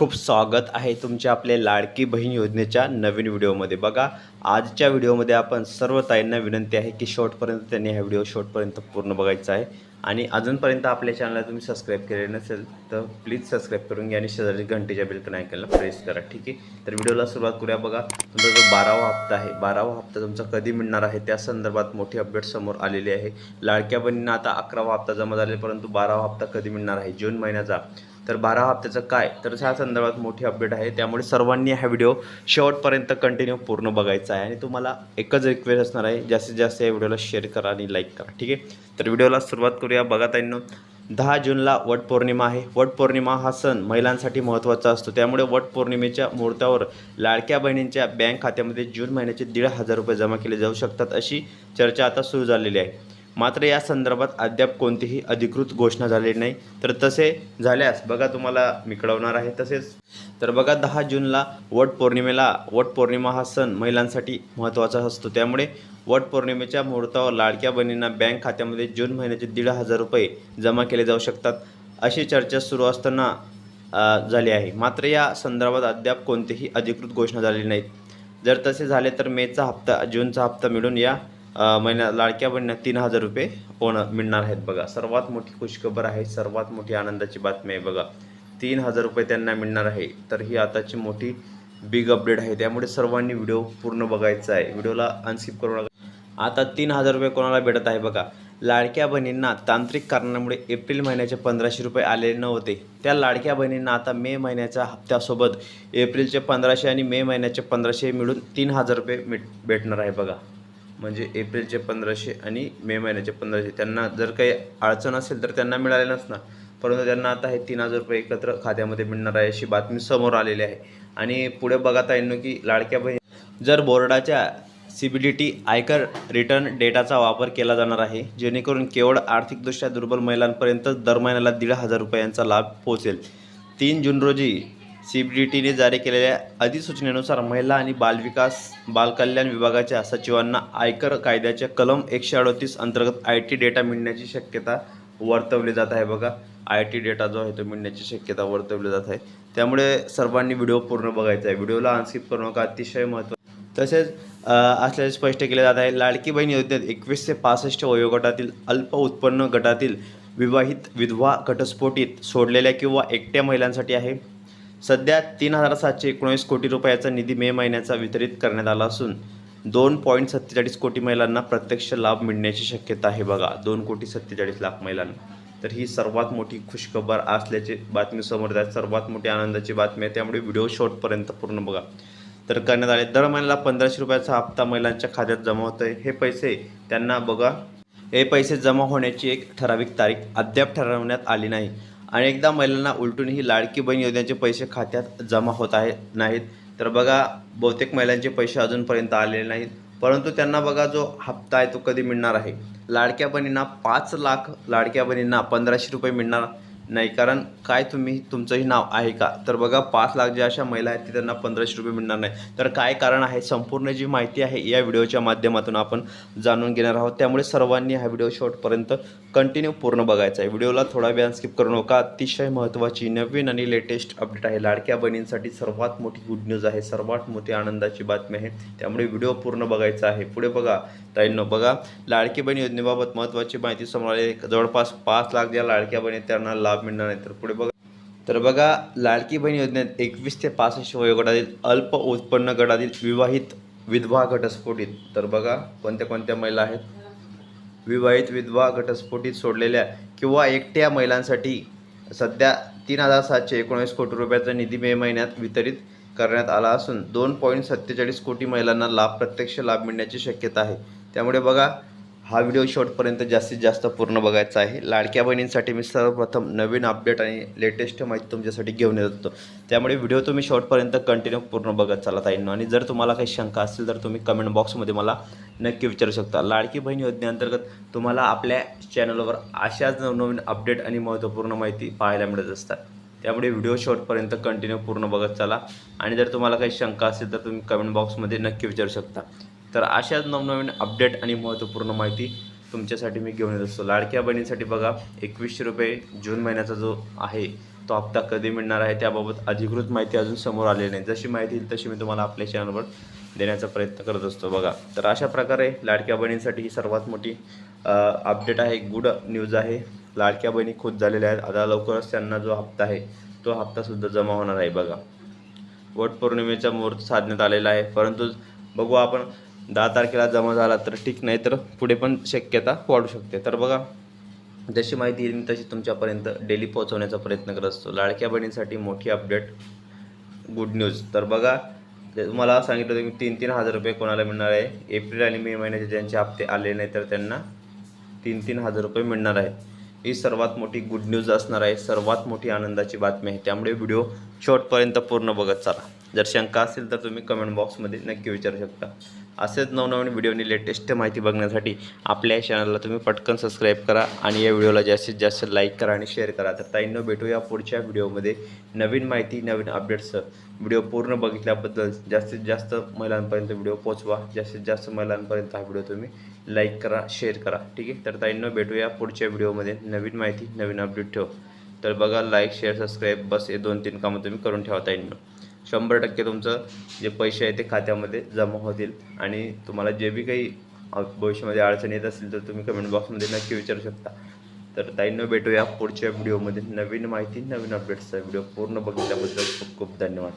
खूप स्वागत आहे तुमच्या आपल्या लाडकी बहीण योजनेच्या नवीन व्हिडिओमध्ये. बघा आजच्या व्हिडिओमध्ये आपण सर्व ताईंना विनंती आहे की शॉर्टपर्यंत त्यांनी हा व्हिडिओ शॉर्टपर्यंत पूर्ण बघायचा आहे. आणि अजूनपर्यंत आपल्या चॅनलला तुम्ही सबस्क्राईब केले नसेल तर प्लीज सबस्क्राईब करून घ्या आणि शेजारी घंटेच्या बिलकन ऐकायला प्रेस करा ठीक आहे? तर व्हिडिओला सुरुवात करूया. बघा तुमचा जो बारावा हप्ता आहे बारावा हप्ता तुमचा कधी मिळणार आहे? त्या संदर्भात मोठी अपडेट समोर आलेली आहे. लाडक्या बहिणींना आता अकरावा हप्ता जमा झाले परंतु बारावा हप्ता कधी मिळणार आहे? जून महिन्याचा. तर बारा हप्त्याचं काय? तर ह्या संदर्भात मोठी अपडेट आहे. त्यामुळे सर्वांनी हा व्हिडिओ शेवटपर्यंत कंटिन्यू पूर्ण बघायचा आहे. आणि तुम्हाला एकच रिक्वेस्ट असणार आहे. जास्तीत जास्त या व्हिडिओला शेअर करा आणि लाईक करा. ठीक आहे? तर व्हिडिओला सुरुवात करूया. बघा ताईंनो दहा जूनला वटपौर्णिमा आहे. वटपौर्णिमा हा सण महिलांसाठी महत्त्वाचा असतो. त्यामुळे वटपौर्णिमेच्या मुहूर्तावर लाडक्या बहिणींच्या बँक खात्यामध्ये जून महिन्याचे दीड हजार रुपये जमा केले जाऊ शकतात अशी चर्चा आता सुरू झालेली आहे. मात्र या संदर्भात अद्याप कोणतीही अधिकृत घोषणा झालेली नाही. तर तसे झाल्यास बघा तुम्हाला मी कळवणार आहे तसेच. तर बघा दहा जूनला वटपौर्णिमेला वटपौर्णिमा हा सण महिलांसाठी महत्त्वाचा असतो. त्यामुळे वटपौर्णिमेच्या मुहूर्तावर लाडक्या बहिणींना बँक खात्यामध्ये जून महिन्याचे दीड हजार रुपये जमा केले जाऊ शकतात अशी चर्चा सुरू असताना झाली आहे. मात्र या संदर्भात अद्याप कोणतीही अधिकृत घोषणा झालेली नाहीत. जर तसे झाले तर मेचा हप्ता जूनचा हप्ता मिळून या अ, महिन्या लाडक्या बहिणींना तीन हजार रुपये होणं मिळणार आहेत बघा. सर्वात मोठी खुशखबर आहे सर्वात मोठी आनंदाची बातमी आहे बघा. तीन हजार रुपये त्यांना मिळणार आहे. तर ही आताची मोठी बिग अपडेट आहे. त्यामुळे सर्वांनी व्हिडिओ पूर्ण बघायचा आहे. व्हिडिओला अनस्किप करू नका. आता तीन हजार रुपये कोणाला भेटत आहे बघा? लाडक्या बहिणींना तांत्रिक कारणामुळे एप्रिल महिन्याचे पंधराशे रुपये आलेले नव्हते. त्या लाडक्या बहिणींना आता मे महिन्याच्या हप्त्यासोबत एप्रिलचे पंधराशे आणि मे महिन्याचे पंधराशे मिळून तीन हजार रुपये मिट भेटणार आहे बघा. म्हणजे एप्रिलचे पंधराशे आणि मे महिन्याचे पंधराशे. त्यांना जर काही अडचण असेल तर त्यांना मिळाले नसणार. परंतु त्यांना आता हे तीन हजार रुपये एकत्र खात्यामध्ये मिळणार आहे अशी बातमी समोर आलेली आहे. आणि पुढे बघता येईल की लाडक्या बहीण जर बोर्डाच्या सी बी डी टी आयकर रिटर्न डेटाचा वापर केला जाणार आहे जेणेकरून केवळ आर्थिकदृष्ट्या दुर्बल महिलांपर्यंत दर महिन्याला दीड हजार रुपयांचा लाभ पोहोचेल. तीन जून रोजी सी बी डी टीने जारी केलेल्या अधिसूचनेनुसार महिला आणि बालविकास बालकल्याण विभागाच्या सचिवांना आयकर कायद्याच्या कलम एकशे अडतीस अंतर्गत आय टी डेटा मिळण्याची शक्यता वर्तवली जात आहे. बघा आय टी डेटा जो आहे तो मिळण्याची शक्यता वर्तवली जात आहे. त्यामुळे सर्वांनी व्हिडिओ पूर्ण बघायचा आहे. व्हिडिओला अनस्किप करू नका अतिशय महत्त्व तसेच असल्याचे स्पष्ट केले जात आहे. लाडकी बहीण योजनेत एकवीस ते पासष्ट वयोगटातील अल्प उत्पन्न गटातील विवाहित विधवा घटस्फोटीत सोडलेल्या किंवा एकट्या महिलांसाठी आहे. सध्या तीन हजार सातशे एकोणीस कोटी रुपयाचा निधी मे महिन्याचा वितरित करण्यात आला असून दोन पॉईंट सत्तेचाळीस कोटी महिलांना प्रत्यक्ष लाभ मिळण्याची शक्यता आहे बघा. दोन कोटी सत्तेचाळीस लाख महिलांना. तर ही सर्वात मोठी खुशखबर असल्याची बातमी समोर येत सर्वात मोठी आनंदाची बातमी आहे. त्यामुळे व्हिडिओ शॉर्टपर्यंत पूर्ण बघा. तर करण्यात आले दर महिन्याला पंधराशे रुपयाचा हप्ता महिलांच्या खात्यात जमा होत आहे हे पैसे त्यांना बघा. हे पैसे जमा होण्याची एक ठराविक तारीख अद्याप ठरवण्यात आली नाही. अनेकदा महिलांना उलटूनही लाडकी बहीण योजनेचे पैसे खात्यात जमा होत आहे नाहीत. तर बघा बहुतेक महिलांचे पैसे अजूनपर्यंत आलेले नाहीत. परंतु त्यांना बघा जो हप्ता आहे तो कधी मिळणार आहे? लाडक्या बहिणींना पाच लाख लाडक्या बहिणींना पंधराशे रुपये मिळणार. नाही कारण काय तुम्ही तुमचंही नाव आहे का? तर बघा पाच लाख ज्या अशा महिला आहेत ती त्यांना पंधराशे रुपये मिळणार नाही. तर काय कारण आहे? संपूर्ण जी माहिती आहे या व्हिडिओच्या माध्यमातून आपण जाणून घेणार आहोत. त्यामुळे सर्वांनी हा व्हिडिओ शॉर्टपर्यंत कंटिन्यू पूर्ण बघायचा आहे. व्हिडिओला थोडा वेळ स्किप करू नका. अतिशय महत्त्वाची नवीन आणि लेटेस्ट अपडेट आहे. लाडक्या बहिणींसाठी सर्वात मोठी गुड न्यूज आहे. सर्वात मोठी आनंदाची बातमी आहे. त्यामुळे व्हिडिओ पूर्ण बघायचा आहे. पुढे बघा ताईंनो बघा. लाडकी बहीण योजनेबाबत महत्त्वाची माहिती समोर आली जवळपास पाच लाख ज्या लाडक्या बहिणी त्यांना लाभ मिळणार आहे तर पुढे बघा. तर बघा लाडकी बहीण योजनेत एकवीस ते पासष्ट वयोगटातील अल्प उत्पन्न गटातील विवाहित विधवा घटस्फोटीत तर बघा कोणत्या कोणत्या महिला आहेत? विवाहित विधवा घटस्फोटीत सोडलेल्या किंवा एकट्या महिलांसाठी सध्या तीन हजार सातशे एकोणीस कोटी रुपयाचा निधी मे महिन्यात वितरित करण्यात आला असून दोन पॉईंट सत्तेचाळीस कोटी महिलांना लाभ प्रत्यक्ष लाभ मिळण्याची शक्यता आहे. त्यामुळे बघा हा व्हिडिओ शेवटपर्यंत जास्तीत जास्त पूर्ण बघायचा आहे. लाडक्या बहिणींसाठी मी सर्वप्रथम नवीन अपडेट आणि लेटेस्ट माहिती तुमच्यासाठी घेऊन येत होतो. त्यामुळे व्हिडिओ तुम्ही शेवटपर्यंत कंटिन्यू पूर्ण बघत चालत आहे. आणि जर तुम्हाला काही शंका असतील तर तुम्ही कमेंट बॉक्समध्ये मला नक्की विचारू शकता. लाडकी बहीण योजनेअंतर्गत तुम्हाला आपल्या चॅनलवर अशाच नवनवीन अपडेट आणि महत्त्वपूर्ण माहिती पाहायला मिळत असतात. त्यामुळे व्हिडिओ शॉर्टपर्यंत कंटिन्यू पूर्ण बघत चाला. आणि जर तुम्हाला काही शंका असेल तर तुम्ही कमेंट बॉक्समध्ये नक्की विचारू शकता. तर अशाच नवनवीन अपडेट आणि महत्त्वपूर्ण माहिती तुमच्यासाठी मी घेऊन येत असतो. लाडक्या बहिणीसाठी बघा एकवीसशे रुपये जून महिन्याचा जो आहे तो हप्ता कधी मिळणार आहे त्याबाबत अधिकृत माहिती अजून समोर आलेली नाही. जशी माहिती येईल तशी मी तुम्हाला आपल्या चॅनलवर देण्याचा प्रयत्न करत असतो. बघा तर अशा प्रकारे लाडक्या बहिणींसाठी ही सर्वात मोठी अपडेट आहे. गुड न्यूज आहे. लाडक्या बहिणी खुश झालेल्या आहेत. आता लवकरच त्यांना जो हप्ता आहे तो हप्तासुद्धा जमा होणार आहे. बघा वटपौर्णिमेचा मुहूर्त साधण्यात आलेला आहे. परंतु बघू आपण दहा तारखेला जमा झाला तर ठीक नाही तर पुढे पण शक्यता वाढू शकते. तर बघा जशी माहिती येईल मी तशी तुमच्यापर्यंत डेली पोहोचवण्याचा प्रयत्न करत असतो. लाडक्या बहिणींसाठी मोठी अपडेट गुड न्यूज तर बघा तुम्हाला सांगितलं होतं की तीन तीन हजार रुपये कोणाला मिळणार आहे? एप्रिल आणि मे महिन्याचे ज्यांचे हप्ते आले नाही तर त्यांना तीन तीन हजार रुपये मिळणार आहे. ही सर्वात मोठी गुड न्यूज असणार आहे. सर्वात मोठी आनंदाची बातमी आहे. त्यामुळे व्हिडिओ शेवटपर्यंत पूर्ण बघत चला. जर शंका असेल तर तुम्ही कमेंट बॉक्समध्ये नक्की विचारू शकता. असेच नवनवीन व्हिडिओनी लेटेस्ट माहिती बघण्यासाठी आपल्या या चॅनलला तुम्ही पटकन सबस्क्राईब करा आणि या व्हिडिओला जास्तीत जास्त लाईक करा आणि शेअर करा. तर ताईंनो भेटूया पुढच्या व्हिडिओमध्ये नवीन माहिती नवीन अपडेट्स व्हिडिओ पूर्ण बघितल्याबद्दल जास्तीत जास्त महिलांपर्यंत व्हिडिओ पोचवा जास्तीत जास्त महिलांपर्यंत हा व्हिडिओ तुम्ही लाईक करा शेअर करा. ठीक आहे? तर ताईंनो भेटूया पुढच्या व्हिडिओमध्ये नवीन माहिती नवीन अपडेट ठेव. तर बघा लाईक शेअर सबस्क्राईब बस हे दोन तीन कामं तुम्ही करून ठेवा ताईंनो. शंभर टक्के तुमचं जे पैसे आहे ते खात्यामध्ये जमा होतील. आणि तुम्हाला जे बी काही भविष्यामध्ये अडचण येत असेल तर तुम्ही कमेंट बॉक्समध्ये नक्की विचारू शकता. तर ताईंना भेटूया पुढच्या व्हिडिओमध्ये नवीन माहिती नवीन अपडेट्सचा व्हिडिओ पूर्ण बघितल्याबद्दल खूप खूप धन्यवाद.